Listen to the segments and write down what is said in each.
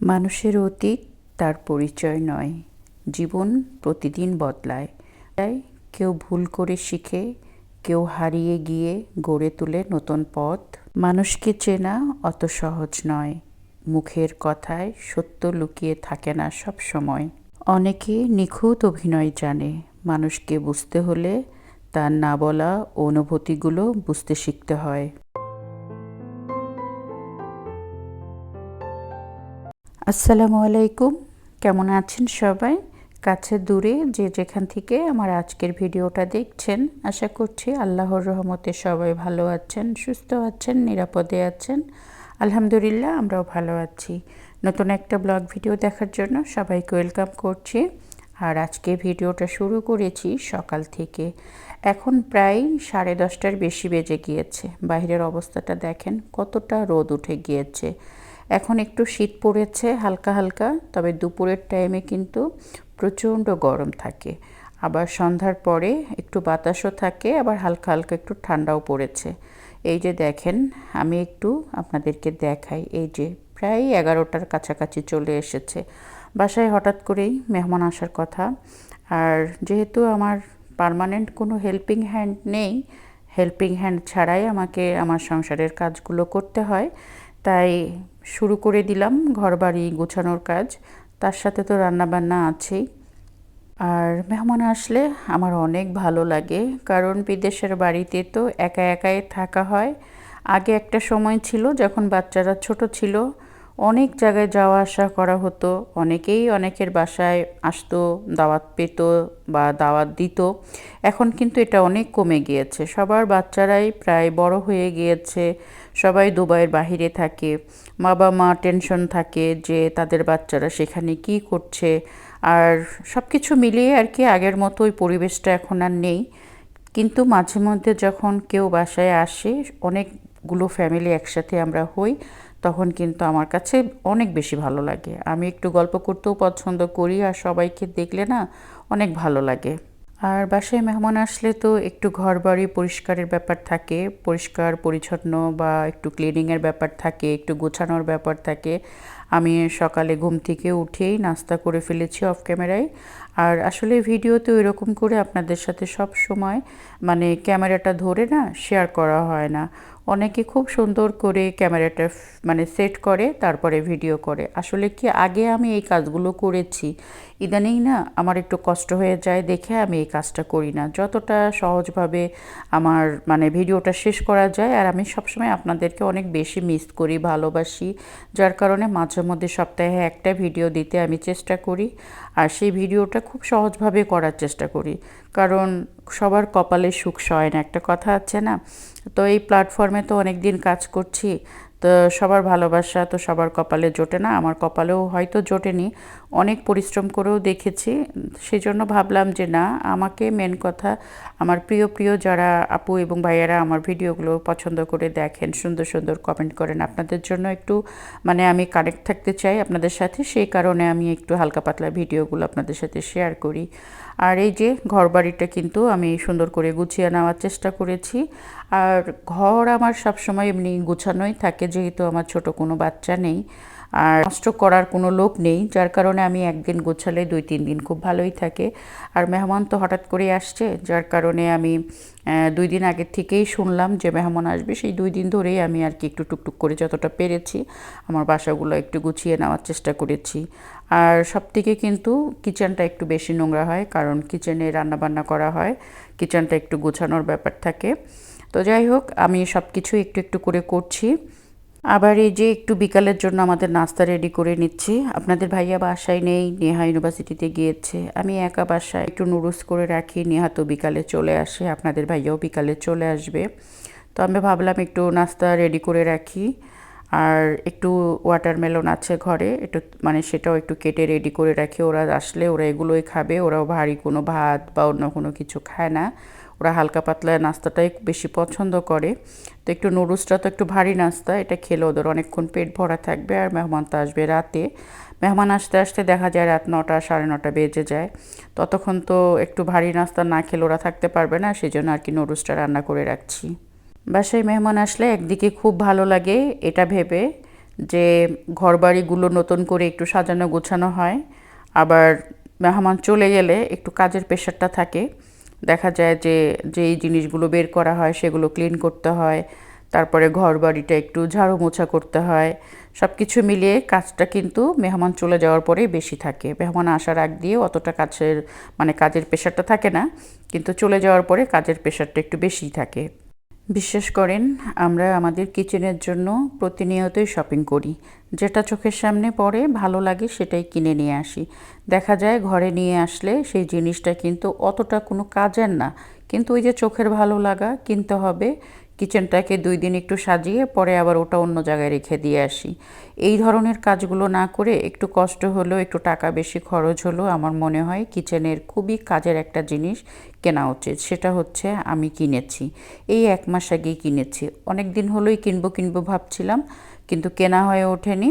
মানুষের অতীত তার পরিচয় নয়, জীবন প্রতিদিন বদলায়। তাই কেউ ভুল করে শিখে, কেউ হারিয়ে গিয়ে গড়ে তোলে নতুন পথ। মানুষকে চেনা অত সহজ নয়, মুখের কথায় সত্য লুকিয়ে থাকে না সব সময়। অনেকে নিখুঁত অভিনয় জানে, মানুষকে বুঝতে হলে তার না বলা অনুভূতিগুলো বুঝতে শিখতে হয়। আসসালামু আলাইকুম। কেমন আছেন সবাই? কাছে দূরে যে যেখান থেকে আমার আজকের ভিডিওটা দেখছেন, আশা করছি আল্লাহর রহমতে সবাই ভালো আছেন, সুস্থ আছেন, নিরাপদে আছেন। আলহামদুলিল্লাহ, আমরাও ভালো আছি। নতুন একটা ব্লগ ভিডিও দেখার জন্য সবাইকে ওয়েলকাম করছি। আর আজকে ভিডিওটা শুরু করেছি সকাল থেকে। এখন প্রায় সাড়ে দশটার বেশি বেজে গিয়েছে। বাইরের অবস্থাটা দেখেন কতটা রোদ উঠে গিয়েছে। এখন একটু শীত পড়েছে, হালকা হালকা, তবে দুপুরের টাইমে কিন্তু প্রচণ্ড গরম থাকে। আবার সন্ধ্যার পরে একটু বাতাসও থাকে, আবার হালকা হালকা একটু ঠান্ডাও পড়েছে। এই যে দেখেন, আমি একটু আপনাদেরকে দেখাই, এই যে প্রায় এগারোটার কাছাকাছি চলে এসেছে। বাসায় হঠাৎ করেই মেহমান আসার কথা। আর যেহেতু আমার পারমানেন্ট কোনো হেল্পিং হ্যান্ড নেই হেল্পিং হ্যান্ড ছাড়াই আমাকে আমার সংসারের কাজগুলো করতে হয় তাই শুরু করে দিলাম ঘরবাড়ি গোছানোর কাজ। তার সাথে তো রান্নাবান্না আছেই। আর মেহমান আসলে আমার অনেক ভালো লাগে, কারণ বিদেশের বাড়িতে তো একা একাই থাকা হয়। আগে একটা সময় ছিল যখন বাচ্চারা ছোট ছিল অনেক জায়গায় যাওয়া আসা করা হতো। অনেকেই অনেকের বাসায় আসতো, দাওয়াত পেত বা দাওয়াত দিত। এখন কিন্তু এটা অনেক কমে গিয়েছে। সবার বাচ্চারাই প্রায় বড় হয়ে গিয়েছে। সবাই দুবাইয়ের বাহিরে থাকে। বাবা মা টেনশন থাকে যে তাদের বাচ্চারা সেখানে কি করছে। আর সব কিছু মিলিয়ে আর কি আগের মতো ওই পরিবেশটা এখন আর নেই। কিন্তু মাঝে মধ্যে যখন কেউ বাসায় আসে, অনেকগুলো ফ্যামিলি একসাথে আমরা হই। তখন কিন্তু আমার কাছে অনেক বেশি ভালো লাগে। আমি একটু গল্প করতেও পছন্দ করি আর সবাইকে দেখলে না অনেক ভালো লাগে। আর বাসায় মেহমান আসলে তো একটু ঘর বাড়ি পরিষ্কারের ব্যাপার থাকে, পরিষ্কার, পরিচ্ছন্ন বা একটু ক্লিনিংয়ের ব্যাপার থাকে, একটু গোছানোর ব্যাপার থাকে। আমি সকালে ঘুম থেকে উঠেই নাস্তা করে ফেলেছি অফ ক্যামেরায় আর আসলে ভিডিওতে ওই রকম করে আপনাদের সাথে সব সময় মানে ক্যামেরাটা ধরে না শেয়ার করা হয় না। অনেকে খুব সুন্দর করে ক্যামেরাটা মানে সেট করে, তারপরে ভিডিও করে। আসলে কি আগে আমি এই কাজগুলো করেছি। ইদানিং না আমার একটু কষ্ট হয়ে যায় দেখে আমি এই কাজটা করি না। যতটা সহজভাবে আমার মানে ভিডিওটা শেষ করা যায় আর আমি সবসময় আপনাদেরকে অনেক বেশি মিস করি, ভালোবাসি। যার কারণে মাঝে মধ্যে সপ্তাহে একটা ভিডিও দিতে আমি চেষ্টা করি। আর সেই ভিডিওটা খুব সহজভাবে করার চেষ্টা করি। কারণ সবার কপালে সুখ সয় না, একটা কথা আছে না? তো এই প্ল্যাটফর্মে তো অনেক দিন কাজ করছি তো সবার ভালোবাসা তো সবার কপালে জোটে না, আমার কপালেও হয়তো জোটেনি। অনেক পরিশ্রম করেও দেখেছি সেই জন্য ভাবলাম যে না, আমাকে মেন কথা আমার প্রিয় প্রিয় যারা আপু এবং ভাইয়ারা আমার ভিডিওগুলো পছন্দ করে দেখেন, সুন্দর সুন্দর কমেন্ট করেন, আপনাদের জন্য একটু মানে আমি কানেক্ট থাকতে চাই আপনাদের সাথে, সেই কারণে আমি একটু হালকা পাতলা ভিডিওগুলো আপনাদের সাথে শেয়ার করি। আর এই যে ঘর বাড়িটা কিন্তু আমি সুন্দর করে গুছিয়ে নেওয়ার চেষ্টা করেছি। আর ঘর আমার সবসময় এমনি গুছানোই থাকে যেহেতু আমার ছোট কোনো বাচ্চা নেই আর নষ্ট করার কোনো লোক নেই, যার কারণে আমি একদিন গোছালে দুই, তিন দিন খুব ভালোই থাকে। আর মেহমান তো হঠাৎ করে আসছে, যার কারণে আমি দুই দিন আগের থেকেই শুনলাম যে মেহমান আসবে। সেই দুই দিন ধরেই আমি আর কি একটু টুকটুক করে যতটা পেরেছি, আমার বাসাগুলো একটু গুছিয়ে নেওয়ার চেষ্টা করেছি। আর সব থেকে কিন্তু কিচেনটা একটু বেশি নোংরা হয়, কারণ কিচেনে রান্নাবান্না করা হয়, কিচেনটা একটু গোছানোর ব্যাপার থাকে। তো যাই হোক, আমি সব কিছু একটু একটু করে করছি। আবার এই যে একটু বিকালের জন্য আমাদের নাস্তা রেডি করে নিচ্ছি। আপনাদের ভাইয়া বাসায় নেই, নেহা ইউনিভার্সিটিতে গিয়েছে। আমি একা বাসায় একটু নুডলস করে রাখি, নেহা তো বিকালে চলে আসে, আপনাদের ভাইয়াও বিকালে চলে আসবে। তো আমি ভাবলাম একটু নাস্তা রেডি করে রাখি। আর একটু ওয়াটারমেলন আছে ঘরে, একটু মানে সেটাও একটু কেটে রেডি করে রাখি। ওরা আসলে ওরা এগুলোই খাবে, ওরাও ভারী কোনো ভাত বা অন্য কোনো কিছু খায় না। ওরা হালকা পাতলা নাস্তাটাই বেশি পছন্দ করে। তো একটু নুডলসটা তো একটু ভারী নাস্তা, এটা খেলে ওদের অনেকক্ষণ পেট ভরা থাকবে আর মেহমান তো আসবে রাতে। মেহমান আসতে আসতে দেখা যায় রাত নটা সাড়ে নটা বেজে যায়। ততক্ষণ তো একটু ভারী নাস্তা না খেলে ওরা থাকতে পারবে না সেই জন্য আর কি নুডলসটা রান্না করে রাখছি। বাসায় মেহমান আসলে একদিকে খুব ভালো লাগে এটা ভেবে যে ঘরবাড়িগুলো নতুন করে একটু সাজানো গোছানো হয়, আবার মেহমান চলে গেলে একটু কাজের প্রেশারটা থাকে। দেখা যায় যে, যেই জিনিসগুলো বের করা হয় সেগুলো ক্লিন করতে হয়, তারপরে ঘর বাড়িটা একটু ঝাড়ু মোছা করতে হয় সব কিছু মিলিয়ে কাজটা কিন্তু মেহমান চলে যাওয়ার পরেই বেশি থাকে। মেহমান আসার আগ দিয়ে অতটা কাজের মানে কাজের প্রেশারটা থাকে না, কিন্তু চলে যাওয়ার পরে কাজের প্রেশারটা একটু বেশিই থাকে। বিশ্বাস করেন, আমরা আমাদের কিচেনের জন্য প্রতিনিয়তই শপিং করি। যেটা চোখের সামনে পড়ে, ভালো লাগে সেটাই কিনে নিয়ে আসি। দেখা যায় ঘরে নিয়ে আসলে সেই জিনিসটা কিন্তু অতটা কোনো কাজের না। কিন্তু ওই যে চোখের ভালো লাগা কিনতে হবে কিচেনটাকে দুই দিন একটু সাজিয়ে পরে আবার ওটা অন্য জায়গায় রেখে দিয়ে আসি। এই ধরনের কাজগুলো না করে একটু কষ্ট হলেও, একটু টাকা বেশি খরচ হলেও আমার মনে হয় কিচেনের খুবই কাজের একটা জিনিস কেনা উচিত। সেটা হচ্ছে আমি কিনেছি। এই এক মাস আগেই কিনেছি। অনেক দিন হলোই কিনবো কিনবো ভাবছিলাম, কিন্তু কেনা হয়ে ওঠেনি।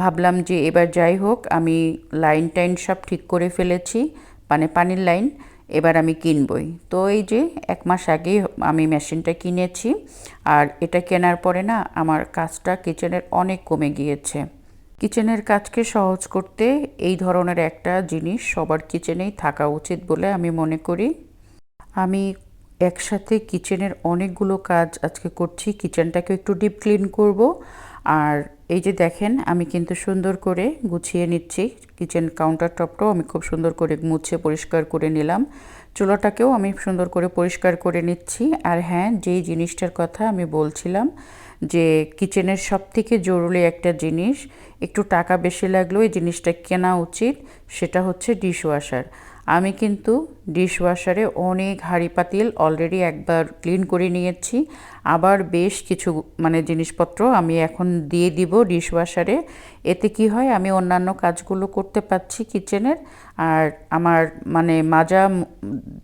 ভাবলাম যে এবার যাই হোক, আমি লাইন টাইন সব ঠিক করে ফেলেছি মানে পানির লাইন এবার আমি কিনবই। তো এই যে এক মাস আগেই আমি মেশিনটা কিনেছি আর এটা কেনার পরে না আমার কাজটা কিচেনের অনেক কমে গিয়েছে। কিচেনের কাজকে সহজ করতে এই ধরনের একটা জিনিস সবার কিচেনেই থাকা উচিত বলে আমি মনে করি। আমি একসাথে কিচেনের অনেকগুলো কাজ আজকে করছি, কিচেনটাকে একটু ডিপ ক্লিন করব আর এই যে দেখেন, আমি কিন্তু সুন্দর করে গুছিয়ে নিচ্ছি। কিচেন কাউন্টার টপটাও আমি খুব সুন্দর করে মুছে পরিষ্কার করে নিলাম। চুলাটাকেও আমি সুন্দর করে পরিষ্কার করে নিচ্ছি। আর হ্যাঁ যেই জিনিসটার কথা আমি বলছিলাম, যে কিচেনের সব থেকে জরুরি একটা জিনিস, একটু টাকা বেশি লাগলেও এই জিনিসটা কেনা উচিত, সেটা হচ্ছে ডিশওয়াশার। আমি কিন্তু ডিশওয়াশারে অনেক হাঁড়ি পাতিল অলরেডি একবার ক্লিন করে নিয়েছি। আবার বেশ কিছু মানে জিনিসপত্র আমি এখন দিয়ে দিব ডিশওয়াশারে। এতে কি হয়, আমি অন্যান্য কাজগুলো করতে পারছি কিচেনের। আর আমার মানে মাজা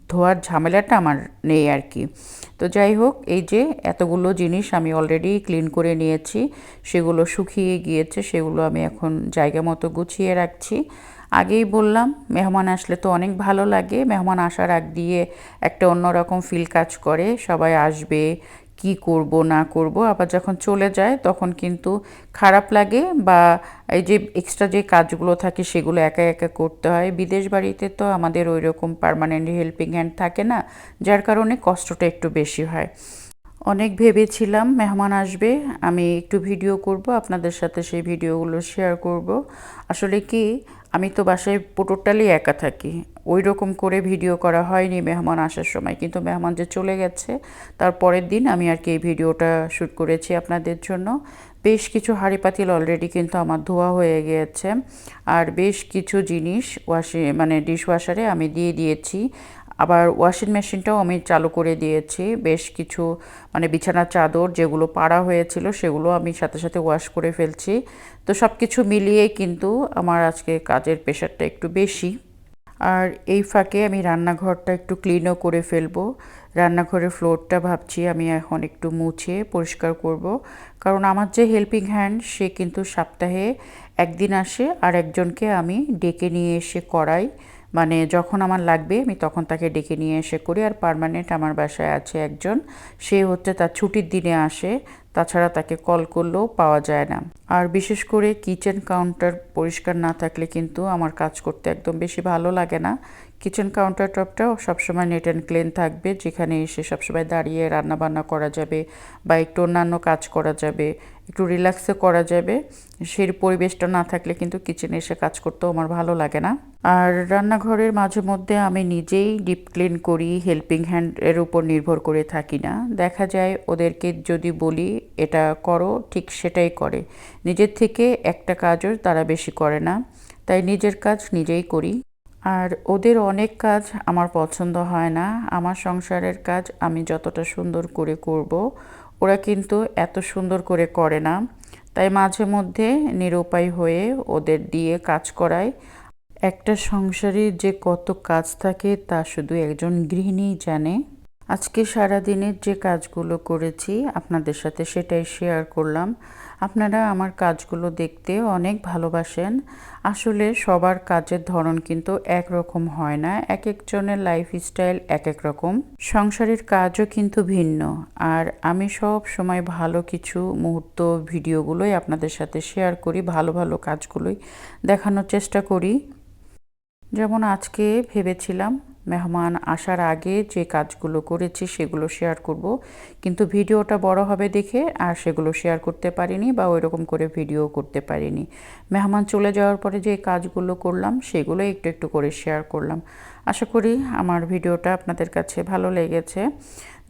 ধোয়ার ঝামেলাটা আমার নেই আর কি। তো যাই হোক, এই যে এতগুলো জিনিস আমি অলরেডি ক্লিন করে নিয়েছি। সেগুলো শুকিয়ে গিয়েছে, সেগুলো আমি এখন জায়গা মতো গুছিয়ে রাখছি। আগেই বললাম, মেহমান আসলে তো অনেক ভালো লাগে। মেহমান আসার আগ দিয়ে একটা অন্যরকম ফিল কাজ করে। সবাই আসবে, কি করব, না করব, আবার যখন চলে যায় তখন কিন্তু খারাপ লাগে বা এই যে এক্সট্রা যে কাজগুলো থাকে সেগুলো একা একা করতে হয়। বিদেশ বাড়িতে তো আমাদের ওই রকম পারমানেন্ট হেল্পিং হ্যান্ড থাকে না, যার কারণে কষ্টটা একটু বেশি হয়। অনেক ভেবেছিলাম মেহমান আসবে, আমি একটু ভিডিও করব, আপনাদের সাথে সেই ভিডিওগুলো শেয়ার করব। আসলে কি আমি তো বাসায় টোটালি একা থাকি। ওই রকম করে ভিডিও করা হয়নি মেহমান আসার সময়। কিন্তু মেহমান যে চলে গেছে, তার পরের দিন আমি আর কি এই ভিডিওটা শ্যুট করেছি আপনাদের জন্য। বেশ কিছু হাঁড়ি পাতিল অলরেডি কিন্তু আমার ধোয়া হয়ে গিয়েছে আর বেশ কিছু জিনিস ওয়াশে মানে ডিশ ওয়াশারে আমি দিয়ে দিয়েছি। আবার ওয়াশিং মেশিনটাও আমি চালু করে দিয়েছি। বেশ কিছু মানে বিছানার চাদর যেগুলো পাড়া হয়েছিল সেগুলো আমি সাথে সাথে ওয়াশ করে ফেলছি। তো সব কিছু মিলিয়েই কিন্তু আমার আজকে কাজের প্রেশারটা একটু বেশি। আর এই ফাঁকে আমি রান্নাঘরটা একটু ক্লিনও করে ফেলব। রান্নাঘরের ফ্লোরটা ভাবছি আমি এখন একটু মুছে, পরিষ্কার করব। কারণ আমার যে হেল্পিং হ্যান্ড সে কিন্তু সপ্তাহে একদিন আসে আর একজনকে আমি ডেকে নিয়ে এসে করাই। মানে যখন আমার লাগবে, আমি তখন তাকে ডেকে নিয়ে এসে করি। আর পারমানেন্ট আমার বাসায় আছে একজন। সে হচ্ছে তার ছুটির দিনে আসে। তাছাড়া তাকে কল করলেও পাওয়া যায় না। আর বিশেষ করে কিচেন কাউন্টার পরিষ্কার না থাকলে কিন্তু আমার কাজ করতে একদম বেশি ভালো লাগে না। কিচেন কাউন্টার টপটাও সবসময় নেট অ্যান্ড ক্লিন থাকবে, যেখানে এসে সবসময় দাঁড়িয়ে রান্নাবান্না করা যাবে বা একটু অন্যান্য কাজ করা যাবে, একটু রিল্যাক্সও করা যাবে। সেই পরিবেশটা না থাকলে কিন্তু কিচেনে এসে কাজ করতেও আমার ভালো লাগে না। আর রান্নাঘরের মাঝে মধ্যে আমি নিজেই ডিপ ক্লিন করি হেল্পিং হ্যান্ডের উপর নির্ভর করে থাকি না। দেখা যায় ওদেরকে যদি বলি, এটা করো, ঠিক সেটাই করে। নিজের থেকে একটা কাজও তারা বেশি করে না। তাই নিজের কাজ নিজেই করি। আর ওদের অনেক কাজ আমার পছন্দ হয় না। আমার সংসারের কাজ আমি যতটা সুন্দর করে করব, ওরা কিন্তু এত সুন্দর করে করে না। তাই মাঝে মধ্যে নিরুপায় হয়ে ওদের দিয়ে কাজ করায় একটা সংসারে যে কত কাজ থাকে তা শুধু একজন গৃহিণী জানে। আজকে সারা দিনের যে কাজগুলো করেছি আপনাদের সাথে সেটাই শেয়ার করলাম। আপনারা আমার কাজগুলো দেখতে অনেক ভালোবাসেন। আসলে সবার কাজের ধরন কিন্তু একরকম হয় না, এক একজনের লাইফ স্টাইল এক এক রকম। সংসারের কাজও কিন্তু ভিন্ন। আর আমি সব সময় ভালো কিছু মুহূর্ত, ভিডিওগুলোই আপনাদের সাথে শেয়ার করি, ভালো ভালো কাজগুলোই দেখানোর চেষ্টা করি। যেমন আজকে ভেবেছিলাম মেহমান আসার আগে যে কাজগুলো করেছি সেগুলো শেয়ার করব। কিন্তু ভিডিওটা বড় হবে দেখে আর সেগুলো শেয়ার করতে পারিনি বা ওই রকম করে ভিডিও করতে পারিনি। মেহমান চলে যাওয়ার পরে যে কাজগুলো করলাম সেগুলো একটু একটু করে শেয়ার করলাম। আশা করি আমার ভিডিওটা আপনাদের কাছে ভালো লেগেছে।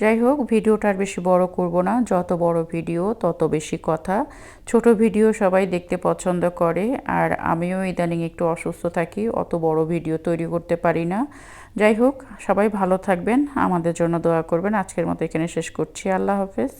যাই হোক, ভিডিওটা আর বেশি বড় করব না। যত বড় ভিডিও, তত বেশি কথা। ছোট ভিডিও সবাই দেখতে পছন্দ করে। আর আমিও ইদানিং একটু অসুস্থ থাকি, অত বড় ভিডিও তৈরি করতে পারি না। যাই হোক, সবাই ভালো থাকবেন, আমাদের জন্য দোয়া করবেন। আজকের মতো এখানে শেষ করছি। আল্লাহ হাফেজ।